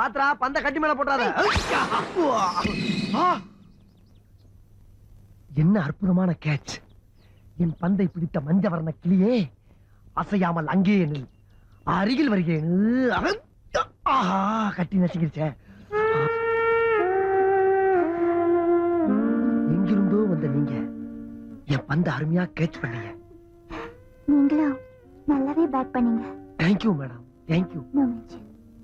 பாத்ரா பந்த கட்டி மேல போட்டாத! என்ன அற்புதமான கேட்ச். என் பந்தை பிடித்த மஞ்சவர்ண கிளியே அசையாமல் அங்கேயே நில். அருகில் வருகிறேன்! ஆஹா கட்டி நசுங்கிருச்சே. எங்கிருந்தோ வந்த நீங்க என் பந்தை அருமையா கேட்ச் பண்ணீங்க. நீங்களும் நல்லாவே பேட் பண்ணீங்க. Thank you madam thank you no mention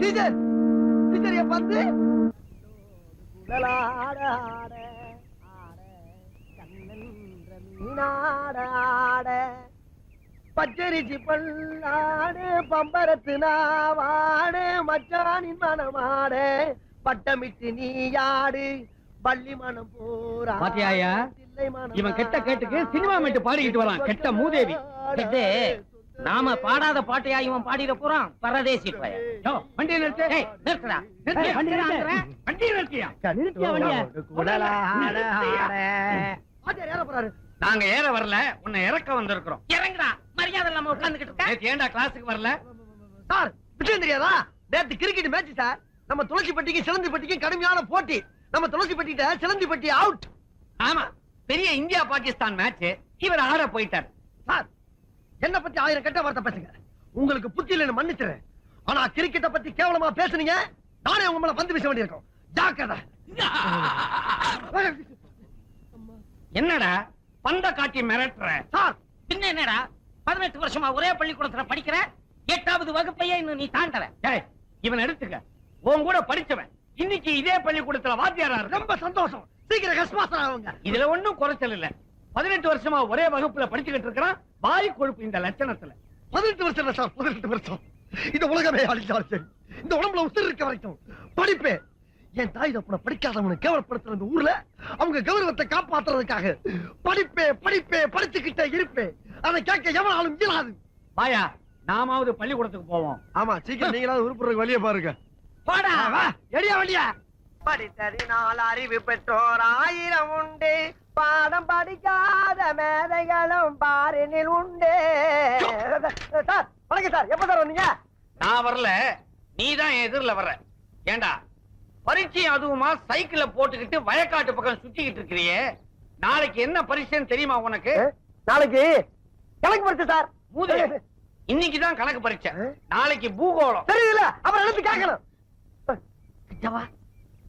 teacher teacher என் பந்து ஆட, ஆட, மீனாட ஆட, பச்சரிசி பல்லாடு பம்பரத்து நாவாடு மச்சானின் மனமாடு பட்டமிட்டு நீயாடு பள்ளி மனம் போரா பாத்தியாயா? இவன் கெட்ட கேட்டுக்கு சினிமா மேட்டு பாடிக்கிட்டு வரான், கெட்ட மூதேவி. இது, நாம பாடாத பாட்டையா இவன் பாடிட போறான்? பரதேசி வண்டியை நிறுத்து. நிறுத்துடா. நிறுத்தியா? நிறுத்தியா நாங்க ஏற வரல உன்னை இறக்க வந்திருக்கிறோம். இறங்குடா. மரியாதை இல்லாம உட்கார்ந்துகிட்டு இருக்க. ஏன்டா கிளாஸுக்கு வரல? சார் விஷயம் தெரியாதா? நேத்து கிரிக்கெட் மேட்ச் சார். நம்ம துளசிப்பட்டிக்கு சிலந்திப்பட்டிக்கு கடுமையான போட்டி. நம்ம துளசிப்பட்டிட்ட சிலந்திப்பட்டி அவுட் ஆமா. பெரிய இந்தியா பாகிஸ்தான் மேட்ச் இவர் ஆட போயிட்டார். சார் என்ன பத்தி ஆயிரம் கெட்ட வார்த்தை பேசுங்க. உங்களுக்கு புத்தி இல்லைன்னு மன்னிச்சுறேன் ஆனா கிரிக்கெட்ட பத்தி கேவலமா பேசுனீங்க நானே உங்க மேல பந்து வீச வேண்டியிருக்கும். ஜாக்கிரதை. என்னடா பந்த காட்டி மிரட்டுற? சார். பின்ன என்னடா பதினெட்டு வருஷமா ஒரே பள்ளிக்கூடத்துல படிக்கிற? எட்டாவது வகுப்பையே இன்னும் நீ தாண்டல. இவன் எடுத்துக்க. உன் கூட படிச்சவன். இன்னைக்கு இதே பள்ளிக்கூடத்துல வாத்தியாரா ரொம்ப சந்தோஷம். சீக்கிரம் கஸ்மாசம் ஆகுங்க. இதுல ஒண்ணும் குறைச்சல் இல்ல. பதினெட்டு வருஷமா ஒரே வகுப்புல படிச்சுக்கிட்டு இருக்கிறான். வாய் கொழுப்பு இந்த லட்சணத்துல. பதினெட்டு வருஷம் இல்ல சார் பதினெட்டு வருஷம். இந்த உலகமே அழிச்சாலும் சரி. இந்த உடம்புல உசுர் இருக்க வரைக்கும் படிப்பே. என் தாய் தப்புன படிக்காதவனை கேவலப்படுத்துற இந்த ஊர்ல அவங்க கௌரவத்தை காப்பாத்துறதுக்காக படிப்பே படிப்பே படிச்சுக்கிட்டே இருப்பே. அதை கேட்க எவனாலும் இயலாது. வாயா நாமாவது பள்ளிக்கூடத்துக்கு போவோம். ஆமா சீக்கிரம் நீங்களாவது உருப்புறதுக்கு வழிய பாருங்க. போடா. எடியா வண்டியா? படித்தறினால் அறிவு பெற்றோர் ஆயிரம் உண்டு. பாடம் படிக்காத மேதைகளும் பாரினில் உண்டு. சார் வணக்கம் சார். எப்ப சார் வந்தீங்க? நான் வரல. நீ தான் எதிரில வர்ற. ஏண்டா? பரீட்சை அதுவுமா சைக்கிள போட்டுக்கிட்டு வயக்காட்டு பக்கம் சுத்திக்கிட்டு இருக்கிறியே. நாளைக்கு என்ன பரீட்சைன்னு தெரியுமா உனக்கு? நாளைக்கு கணக்கு பரிசு சார். மூதே இன்னைக்கு தான் கணக்கு பரீட்சை. நாளைக்கு பூகோளம். தெரியல அப்புறம் எழுத்து கேட்கணும்.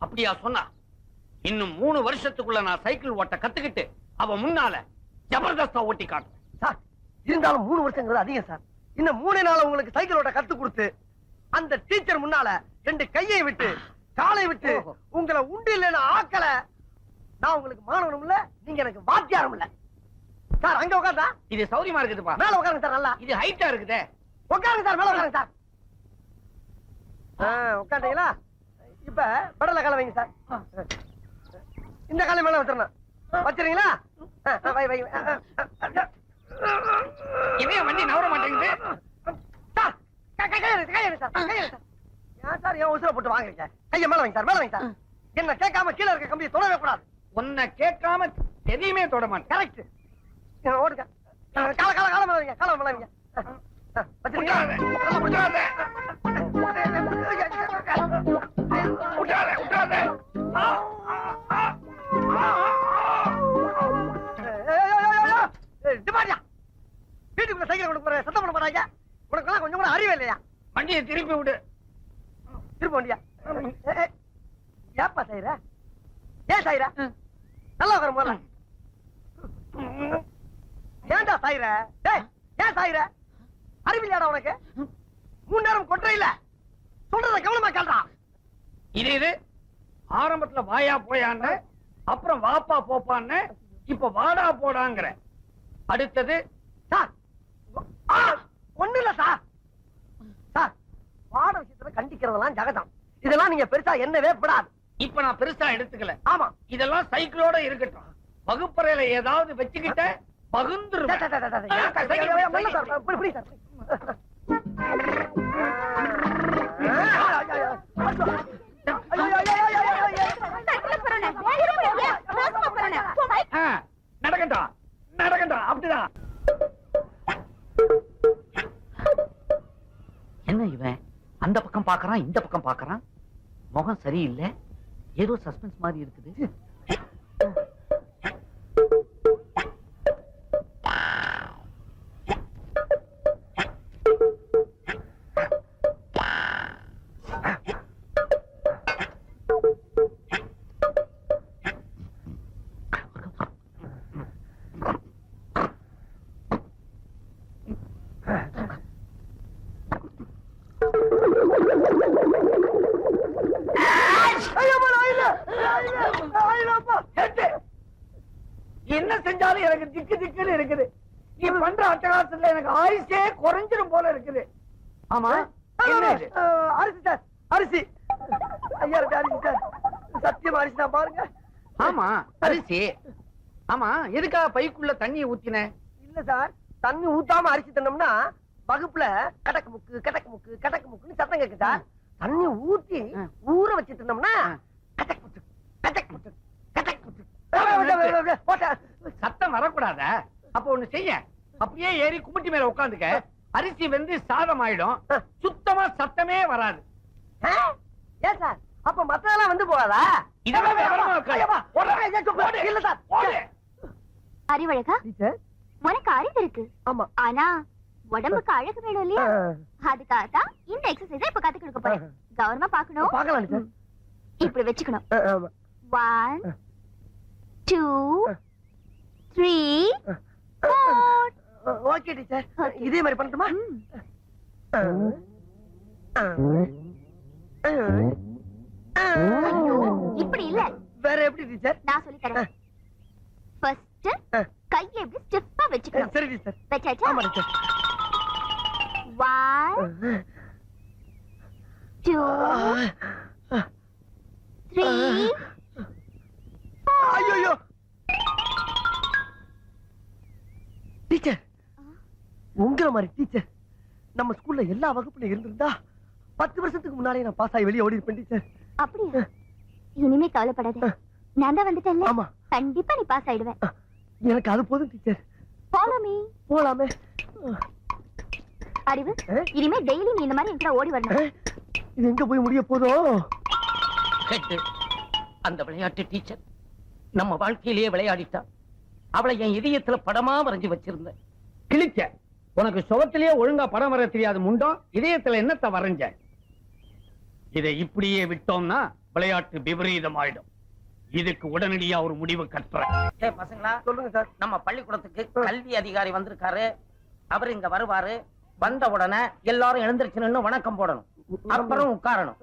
அப்படியா சொன்னா? இன்னும் மூணு வருஷத்துக்குள்ள நான் சைக்கிள் ஓட்ட கத்துக்கிட்டு அவ முன்னால ஜபர்தஸ்தா ஓட்டி காட்டுறேன். சார் இருந்தாலும் மூணு வருஷங்கிறது அதிகம் சார். இன்னும் மூணு நாள் உங்களுக்கு சைக்கிள் ஓட்ட கத்து கொடுத்து அந்த டீச்சர் முன்னால ரெண்டு கையை விட்டு காலை விட்டு உங்களை உண்டு இல்லைன்னு ஆக்கல. நான் உங்களுக்கு மாணவனும் இல்ல நீங்க எனக்கு வாத்தியாரும் இல்ல. சார் அங்க உட்காந்தா இது சௌரியமா இருக்குதுப்பா. மேல உட்காருங்க சார் நல்லா. இது ஹைட்டா இருக்குதே. உட்காருங்க சார் மேல உட்காருங்க சார். ஆ, உட்காந்தீங்களா இப்ப படல கால வைங்க சார். இந்த காலை மேல வச்சிடணும். வச்சிருங்களா வை வை ஆ, ஆ, ஆ, ஆ. இதே வண்டி நவர மாட்டேங்குது. சார் கை- கை- கை எடுங்க, கை எடுங்க சார், கை எடுங்க சார். ஏன் சார் ஏன் உசுர போட்டு வாங்குறீங்க? கைய மேல வைங்க சார் மேல வைங்க சார். என்ன கேட்காம கீழே இருக்க கம்பியை தொடவே கூடாது. உன்னை கேட்காம எதையுமே தொட மாட்டேன். கரெக்ட் ஓடுங்க. கால கால கால மேல வைங்க கால மேல வைங்க. வச்சிருக்கீங்களா? அறிவு இல்லையா? வண்டியை திருப்பி விடு. திரும்ப வண்டியா? ஏப்பா சாயிர? ஏன் சாயிர? நல்லா வரும் போல ஏன்டா சாயிர? டேய் ஏன் சாயிர? அறிவில்லையாடா உனக்கு? மூணு நேரம் கொட்டுற இல்ல. சொல்றத கவனமா கேள்றா இது இது ஆரம்பத்துல வாயா போயான்னு அப்புறம் வாப்பா போப்பான்னு இப்ப வாடா போடாங்கிற. அடுத்தது சார் ஒண்ணு இல்ல சார் சார் பாட விஷயத்துல கண்டிக்கிறதெல்லாம் ஜகதம் இதெல்லாம் நீங்க பெருசா என்னவே படாது இப்ப நான் பெருசா எடுத்துக்கல ஆமா இதெல்லாம் சைக்கிளோட இருக்கட்டும் வகுப்பறையில ஏதாவது வச்சுக்கிட்ட டே, டே, பகுந்துருவேன் டே, என்ன இவன்? அந்த பக்கம் பாக்குறான் இந்த பக்கம் பாக்குறான் முகம் சரியில்லை. ஏதோ சஸ்பென்ஸ் மாதிரி இருக்குது. என்ன செஞ்சாலும் எனக்கு திக்கு திக்குன்னு இருக்குது. நீ பண்ற அட்டகாசத்துல எனக்கு ஆயுசே குறைஞ்சிரும் போல இருக்குது. ஆமா? அரிசி சார் அரிசி. ஐயா அரிசி சார். சத்தியம் அரிசி தான் பாருங்க. ஆமா அரிசி. ஆமா எதுக்காக பைக்குள்ள தண்ணியை ஊத்தின? இல்ல சார் தண்ணி ஊத்தாம அரிசி தின்னோம்னா வகுப்புல கடக்கு முக்கு கடக்கு முக்கு கடக்கு முக்குன்னு சத்தம் கேக்கு சார். தண்ணி ஊத்தி. ஊற வச்சு தின்னோம்னா. கடக்கு முக்கு கடக்கு முக்கு கடக்கு முக்கு. வரக்கூடாத அப்ப ஒண்ணு செய்ய. அப்படியே ஏறி கும்பிட்டு மேல உட்காந்துக்க. அரிசி வந்து சாதம் ஆயிடும் சுத்தமா சத்தமே வராது? ஏன் சார்? அப்ப மத்ததெல்லாம் வந்து போகாதா. அறிவழகா? டீச்சர்? உனக்கு அறிவு இருக்கு. ஆமா. ஆனா உடம்புக்கு அழகு வேணும் இல்லையா. அதுக்காக தான் இந்த எக்ஸசைஸ் இப்ப கத்து கொடுக்க போறேன். கவனமா பாக்கணும் இப்படி வச்சுக்கணும். One two three okay teacher இதே மாதிரி பண்ணட்டுமா? இப்படி இல்ல. வேற எப்படி டீச்சர் நான் சொல்லி தரேன். ஃபர்ஸ்ட். கையை எப்படி ஸ்டிஃபா வச்சுக்கணும். சரி டீச்சர் வச்சாச்சா? ஆமா டீச்சர் ஒன் டூ த்ரீ ஐயோ. உங்கள மாதிரி டீச்சர் நம்ம ஸ்கூல்ல எல்லா வகுப்புல இருந்திருந்தா பத்து வருஷத்துக்கு முன்னாலே நான் பாஸ் ஆகி வெளியே ஓடி இருப்பேன் டீச்சர் அப்படியா? இனிமே கவலைப்படாத. நான் தான் வந்துட்டேன்ல? ஆமா. கண்டிப்பா நீ பாஸ் ஆயிடுவேன். எனக்கு அது போதும் டீச்சர் ஃபாலோ மீ போலாமே அறிவு? இனிமே டெய்லி நீ இந்த மாதிரி என்கிட்ட ஓடி வரணும். இது எங்க போய் முடிய போதும் ஹெட்டு, அந்த விளையாட்டு டீச்சர் நம்ம வாழ்க்கையிலேயே விளையாடிட்டா அவளை என் இதயத்துல படமா வரைஞ்சு வச்சிருந்தேன். கிழிச்ச உனக்கு சுகத்திலேயே ஒழுங்கா படம் வர தெரியாது முண்டம் இதயத்துல என்னத்த வரைஞ்ச? இதை இப்படியே விட்டோம்னா விளையாட்டு விபரீதம் ஆயிடும் இதுக்கு உடனடியா ஒரு முடிவு கட்டுறேன். ஏ பசங்களா சொல்லுங்க சார். நம்ம பள்ளிக்கூடத்துக்கு கல்வி அதிகாரி வந்திருக்காரு. அவர் இங்க வருவாரு. வந்த உடனே எல்லாரும் எழுந்திருச்சு நின்னு வணக்கம் போடணும். அப்புறம் உட்காரணும்.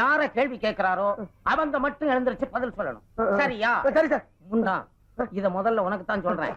யார கேள்வி கேட்கிறாரோ அவங்க மட்டும் எழுந்திருச்சு பதில் சொல்லணும். சரியா? சரி சார். முண்டா இத முதல்ல உனக்கு தான் சொல்றேன்.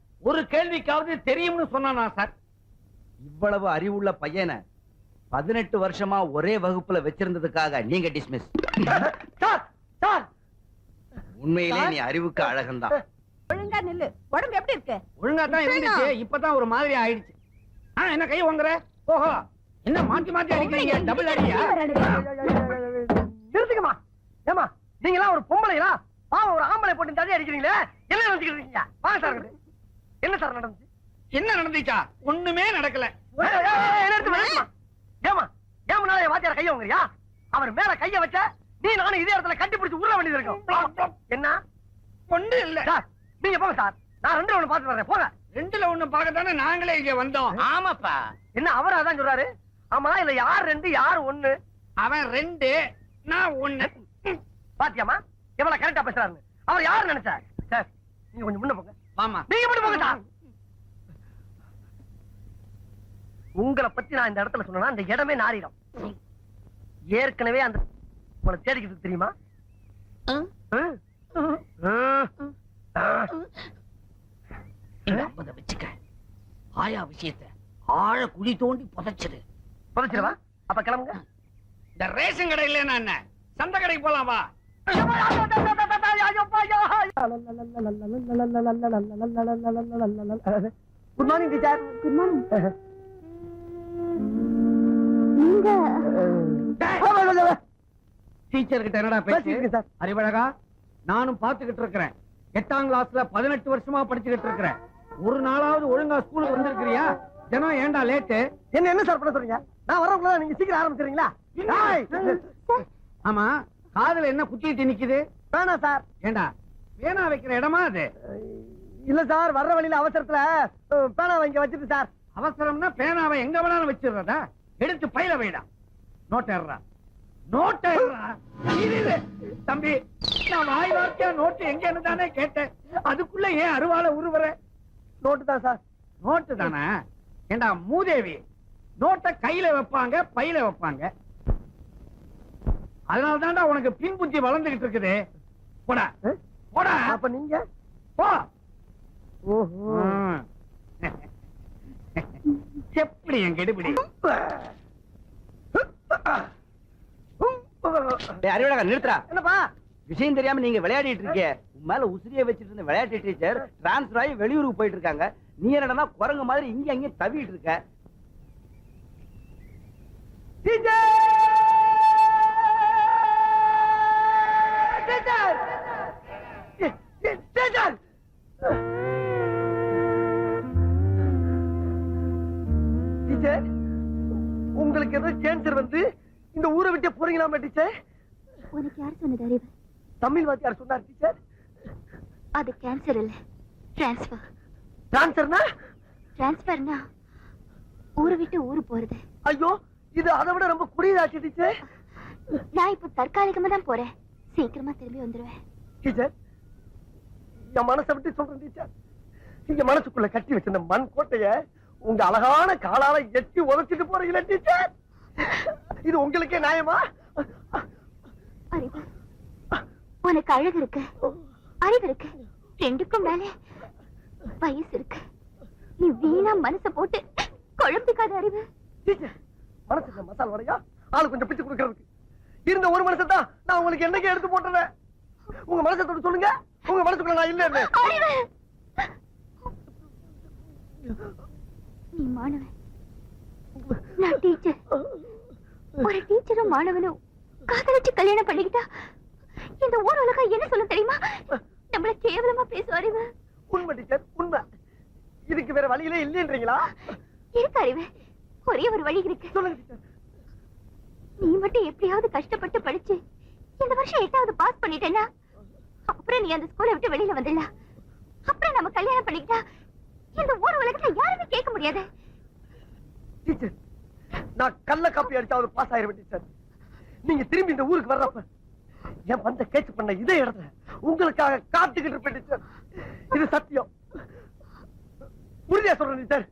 ஒரு கேள்விக்காவது தெரியும்னு சொன்னானா சார்? இவ்வளவு அறிவுள்ள பையனை பதினெட்டு வருஷமா ஒரே வகுப்புல வச்சிருந்ததுக்காக நீங்க டிஸ்மிஸ் சார் சார்! உண்மையிலே நீ அறிவுக்கு அழகன்தான் ஒழுங்கா நில்லு. உடம்பு எப்படி இருக்கு? ஒழுங்கா தான் இருந்துச்சு. இப்பதான் ஒரு மாதிரி ஆயிடுச்சு. ஆ, என்ன கை வாங்குற ஓஹோ. என்ன மாத்தி மாத்தி அடிக்கிறீங்க? டபுள் அடியா? நிறுத்துக்கமா ஏமா நீங்க எல்லாம் ஒரு பொம்பளைங்களா? பாவம் ஒரு ஆம்பளை போட்டு தடி அடிக்கிறீங்களே? என்ன நினைச்சுக்கிட்டு இருக்கீங்க? வாங்க சார் இங்கிட்டு. என்ன சார் நடந்துச்சு? என்ன நடந்துச்சா? ஒண்ணுமே நடக்கல. ஏமா என் வாத்தியார் கைய வாங்குறியா? அவர் மேல கைய வச்ச நீ நானும் இதே இடத்துல கட்டி பிடிச்சு உருள வேண்டியது இருக்கும். என்ன? ஒண்ணு இல்ல. சார் நீங்க போங்க சார். நான் ரெண்டு ஒண்ணு பாத்துட்டு வரேன். போங்க. ரெண்டுல ஒண்ணு பார்க்கத்தானே நாங்களே இங்க வந்தோம். ஆமாப்பா. என்ன அவர் அதான் சொல்றாரு? ஆமா இல்ல யார் ரெண்டு யார் ஒண்ணு? அவன் ரெண்டு நான் ஒண்ணு. பாத்தியாமா எவ்வளவு கரெக்டா பேசுறாருன்னு. அவர் யாரு நினைச்சா சார் நீங்க கொஞ்சம் முன்ன போங்க. ஆமா நீங்க மட்டும் போங்க சார் உங்களை பத்தி நான் இந்த இடத்துல சொன்னா அந்த இடமே நாரிடும் ஏற்கனவே அந்த உங்களை தேடிக்கிட்டு தெரியுமா வச்சுக்க ஆயா விஷயத்த ஆழ குழி தோண்டி புதைச்சிரு புதைச்சிருவா அப்ப கிளம்புங்க இந்த ரேஷன் கடை இல்லைன்னா என்ன சந்தை கடைக்கு போலாம் வா good morning teacher good morning நீங்க டீச்சர் கிட்ட என்னடா சார் அறிவழகா நானும் பாத்துக்கிட்டு இருக்கிறேன் எட்டாம் கிளாஸ்ல பதினெட்டு வருஷமா படிச்சுக்கிட்டு இருக்கிறேன் ஒரு நாளாவது ஒழுங்கா ஸ்கூலுக்கு வந்திருக்கிறியா ஜனம் ஏன்டா லேட்டு என்ன என்ன சார் பண்ண சொல்றீங்க நான் வரக்குள்ள நீங்க சீக்கிரம் ஆரம்பிச்சிடுறீங்களா ஆமா காதுல என்ன குத்திட்டு நிக்குது வேணாம் சார் ஏண்டா பேனா வைக்கிற இடமா அது? இல்ல சார் வர்ற வழியில அவசரத்துல அஹ், பேனா வாங்கி வச்சுட்டு சார். அவசரம்னா பேனாவை எங்க வேணாலும் வச்சிடுறதா? எடுத்து பையில வைடா. நோட்டேறா நோட்டேறா தம்பி நான் வாய் வார்த்தையா நோட்டு எங்கன்னு தானே கேட்டேன். அதுக்குள்ள ஏன் அருவால உருவற? நோட்டு தான் சார். நோட்டு தானே? ஏண்டா மூதேவி நோட்டை கையில வைப்பாங்க பையில வைப்பாங்க. அதனால தான்டா உனக்கு பின் புத்தி வளர்ந்துகிட்டு இருக்குது. போடா? போடா. அப்ப நீங்க? போ. ஓஹோ. எப்படி என் கெடுபிடி? அறிவழகா நிறுத்துறா என்னப்பா? விஷயம் தெரியாம நீங்க விளையாடிட்டு இருக்கீங்க. மேல உசிரியை வச்சிட்டு இருந்த விளையாட்டு டீச்சர் டிரான்ஸ்பர் ஆகி வெளியூருக்கு போயிட்டு இருக்காங்க நீ என்னடா குரங்கு மாதிரி இங்க அங்கேயும் தவிட்டு இருக்க டீச்சர்! போறீங்களாமா டீச்சர் உனக்கு யார் சொன்னது அறிவு? தமிழ் வாத்தியார் சொன்னார் டீச்சர் அது கேன்சர் இல்ல. டிரான்ஸ்ஃபர் டான்சர்னா டிரான்ஸ்ஃபர்னா ஊரை விட்டு ஊரு போறது. ஐயோ இது அதை விட ரொம்ப குடியதாச்சு டீச்சர் நான் இப்ப தற்காலிகமா தான் போறேன். சீக்கிரமா திரும்பி வந்துருவேன். டீச்சர் என் மனசை விட்டு சொல்றேன் டீச்சர் என் மனசுக்குள்ள கட்டி வச்சிருந்த மண் கோட்டைய உங்க அழகான காலால எட்டி உதச்சிட்டு போறீங்களே டீச்சர் இது உங்களுக்கே நியாயமா? அறிவு. உனக்கு அழகு இருக்கு. அறிவு இருக்கு. ரெண்டுக்கும் மேல வயசு இருக்கு. நீ வீணா மனச போட்டு குழம்பிக்காத அறிவு. மனசுல மசால் வடையா? ஆளு கொஞ்சம் பிச்சு கொடுக்கறதுக்கு. இருந்த ஒரு தான் நான் உங்களுக்கு என்னைக்கு எடுத்து போட்டுறேன் உங்க மனசை தொட்டு சொல்லுங்க. உங்க மனசுக்குள்ள நான் அறிவு. நீ மாணவன். நான் டீச்சர். ஒரு டீச்சரும் மாணவனும் காதலிச்சு கல்யாணம் பண்ணிக்கிட்டா இந்த ஊர் உலகம் என்ன சொல்ல தெரியுமா? நம்மள கேவலமா அறிவு உண்மை டீச்சர் உண்மை. இதுக்கு வேற வழியிலே இல்லைன்றீங்களா? இருக்கு அறிவு? ஒரே ஒரு வழி இருக்கு. சொல்லுங்க டீச்சர். நீ மட்டும் எப்படியாவது கஷ்டப்பட்டு படிச்சு இந்த வருஷம் எட்டாவது பாஸ் பண்ணிட்டேன்னா அப்புறம் நீ அந்த ஸ்கூலை விட்டு வெளியில வந்துடலாம். அப்புறம் நம்ம கல்யாணம் பண்ணிக்கிட்டா இந்த ஊர் உலகத்துல யாருமே கேட்க முடியாது. டீச்சர் நான் கள்ள காப்பி அடிச்சாவது பாஸ் ஆயிருவேன் டீச்சர். நீங்க திரும்பி இந்த ஊருக்கு வர்றப்ப என் வந்த கேச்சு பண்ண இதே இடத்துல உங்களுக்காக காத்துக்கிட்டு இருப்பேன் சார் இது சத்தியம். புரியா சொல்றேன் சார்